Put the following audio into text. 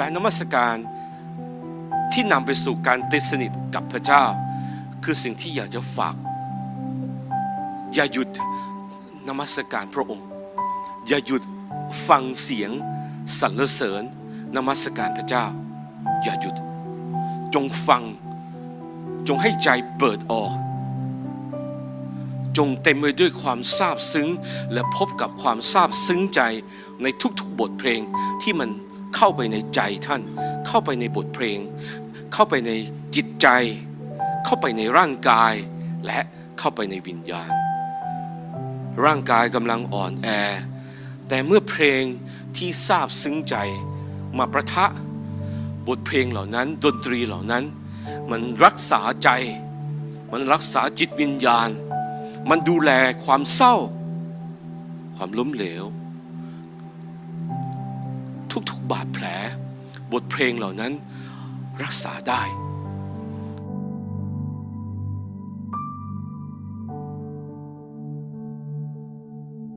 การนมัสการที่นำไปสู่การติดสนิทกับพระเจ้า คือสิ่งที่อยากจะฝาก อย่าหยุดนมัสการพระองค์ อย่าหยุดฟังเสียงสรรเสริญนมัสการพระเจ้า อย่าหยุด จงฟังจงให้ใจเปิดออก จงเต็มไปด้วยความซาบซึ้ง และพบกับความซาบซึ้งใจในทุกๆบทเพลงที่มัน เข้าไปในใจท่าน เข้าไปในบทเพลง เข้าไปในจิตใจ เข้าไปในร่างกาย และเข้าไปในวิญญาณ ร่างกายกำลังอ่อนแอ แต่เมื่อเพลงที่ซาบซึ้งใจมาประทะ บทเพลงเหล่านั้น ดนตรีเหล่านั้น มันรักษาใจ มันรักษาจิตวิญญาณ มันดูแลความเศร้า ความล้มเหลว ทุกๆบาดแผล บทเพลงเหล่านั้นรักษาได้